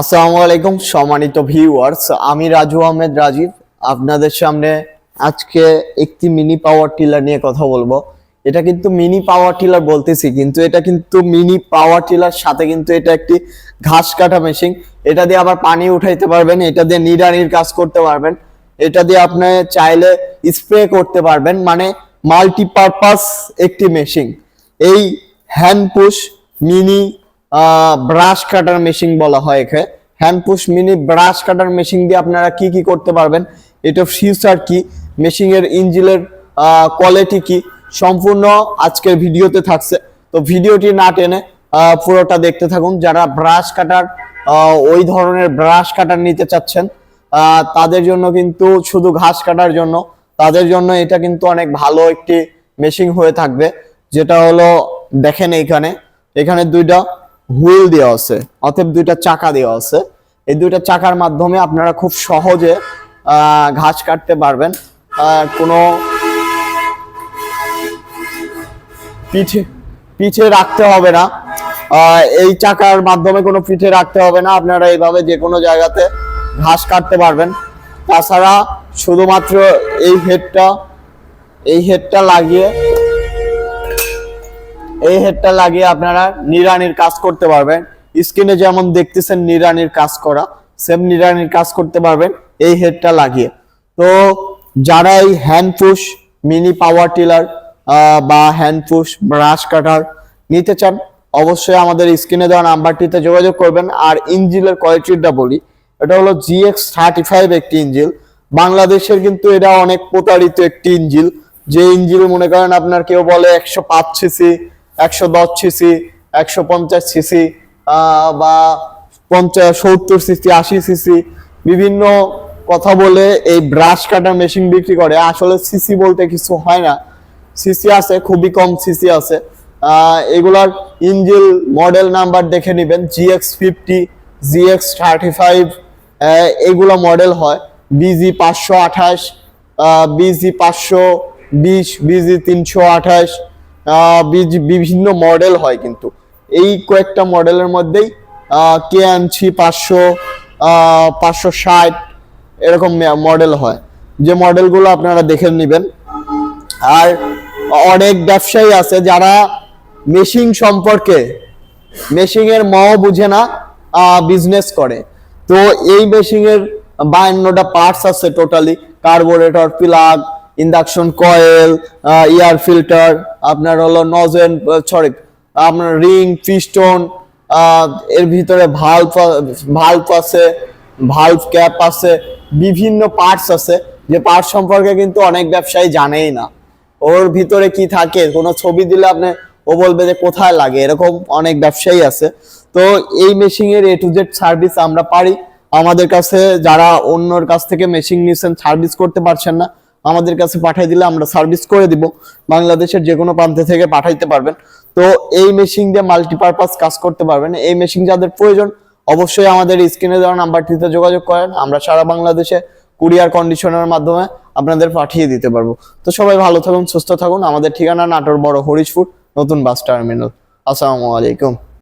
আসসালামু আলাইকুম, সম্মানিত ভিউয়ার্স আমি রাজু আহমেদ রাজীব। আপনাদের সামনে আজকে একটি মিনি পাওয়ার টিলার নিয়ে কথা বলব। এটা কিন্তু মিনি পাওয়ার টিলার বলতেছি, কিন্তু এটা কিন্তু মিনি পাওয়ার টিলার সাথে কিন্তু এটা একটি ঘাস কাটা মেশিন এটা দিয়ে আবার পানি উঠাইতে পারবেন, এটা দিয়ে নিড়ানির কাজ করতে পারবেন। এটা দিয়ে আপনি চাইলে স্প্রে করতে পারবেন মানে মাল্টিপারপাস একটি মেশিন এই hand push mini brush cutter machine বলা হয় একে। Hand push mini brush cutter machine দিয়ে আপনারা কি কি করতে পারবেন? এটা ফিউচার কি? মেশিনের ইঞ্জিনের কোয়ালিটি কি? সম্পূর্ণ আজকের ভিডিওতে থাকছে। তো ভিডিওটি না টেনে পুরোটা দেখতে থাকুন। যারা ব্রাশ কাটার ওই ধরনের ব্রাশ কাটার নিতে চাচ্ছেন তাদের জন্য কিন্তু শুধু ঘাস কাটার জন্য, তাদের জন্য এটা কিন্তু অনেক ভালো একটি মেশিন হয়ে থাকবে। যেটা হলো, দেখেন এইখানে। এখানে দুইটা হুইল দেওয়া আছে, অতএব দুইটা চাকা দেওয়া আছে। এই দুইটা চাকার মাধ্যমে আপনারা খুব সহজে ঘাস কাটতে পারবেন। কোনো পিঠে পিঠে রাখতে হবে না। এই চাকার মাধ্যমে কোনো পিঠে রাখতে হবে না। আপনারা এইভাবে যে কোনো জায়গাতে ঘাস কাটতে পারবেন। তাছাড়া শুধুমাত্র এই হেডটা এই হেডটা লাগিয়ে এই হেডটা লাগিয়ে আপনারা নিরানির কাজ করতে পারবেন। স্ক্রিনে যেমন দেখতেছেন নিরানির কাজ করা সেম নিরানির কাজ করতে পারবেন এই হেডটা লাগিয়ে। তো যারা এই hand push mini power tiller বা হ্যান্ড পুশ ব্রাশ কাটার নিতে চান, অবশ্যই আমাদের স্ক্রিনে দেওয়া নাম্বারটিতে যোগাযোগ করবেন। আর ইঞ্জিলের কোয়ালিটিটা বলি, এটা হলো জিএক্স থার্টি ফাইভ একটি ইঞ্জিল বাংলাদেশের কিন্তু এটা অনেক প্রতারিত একটি ইঞ্জিল যে ইঞ্জিল মনে করেন আপনার কেউ বলে একশো পাঁচ সিসি একশো দশ সিসি একশো পঞ্চাশ সিসি বা পঞ্চাশ, সত্তর সিসি আশি সিসি বিভিন্ন কথা বলে এই ব্রাশ কাটার মেশিন বিক্রি করে। আসলে সিসি বলতে কিছু হয় না। সিসি আছে, খুবই কম সিসি আছে। এগুলার ইঞ্জিল মডেল নাম্বার দেখে নেবেন। GX fifty GX thirty five এগুলো মডেল হয়। বিজি পাঁচশো আঠাশ বিজি পাঁচশো বিশ বিজি তিনশো আঠাশ বিভিন্ন মডেল হয় কিন্তু। এই কয়েকটা মডেলের মধ্যেই কে আনছি পাঁচশো পাঁচশো ষাট এরকম মডেল হয়। যে মডেলগুলো আপনারা দেখে নেবেন। আর অনেক ব্যবসায়ী আছে যারা মেশিন সম্পর্কে, মেশিনের ম বুঝে না বিজনেস করে। তো এই মেশিনের বায়ান্নটা পার্টস আছে totally carburettor plug induction coil air filter আপনার হলো নজেন সরি আপনার রিং পিস্টন এর ভিতরে ভাল্ভ ভাল্ভ আছে ভাল্ভ ক্যাপ আছে, বিভিন্ন পার্টস আছে, যে পার্টস সম্পর্কে কিন্তু অনেক ব্যবসায়ী জানেই না। ওর ভিতরে কি থাকে, কোনো ছবি দিলে আপনি, ও বলবে যে কোথায় লাগে, এরকম অনেক ব্যবসায়ী আছে। তো এই মেশিনের এ টু জেড সার্ভিস আমরা পারি। আমাদের কাছে যারা অন্যর কাছ থেকে মেশিন নিয়েছেন সার্ভিস করতে পারছেন না আমাদের কাছে পাঠিয়ে দিলে আমরা সার্ভিস করে দিব। বাংলাদেশের যে কোনো প্রান্ত থেকে পাঠাইতে পারবেন। তো এই মেশিন দিয়ে মাল্টিপারপাস কাজ করতে পারবেন। এই মেশিন যাদের প্রয়োজন, অবশ্যই আমাদের স্ক্রিনে দেওয়া নাম্বারটিতে যোগাযোগ করেন। আমরা সারা বাংলাদেশে কুরিয়ার কন্ডিশনের মাধ্যমে আপনাদের পাঠিয়ে দিতে পারব। তো সবাই ভালো থাকুন, সুস্থ থাকুন। আমাদের ঠিকানা নাটোর বড় হরিশপুর, নতুন বাস টার্মিনাল আসসালামু আলাইকুম।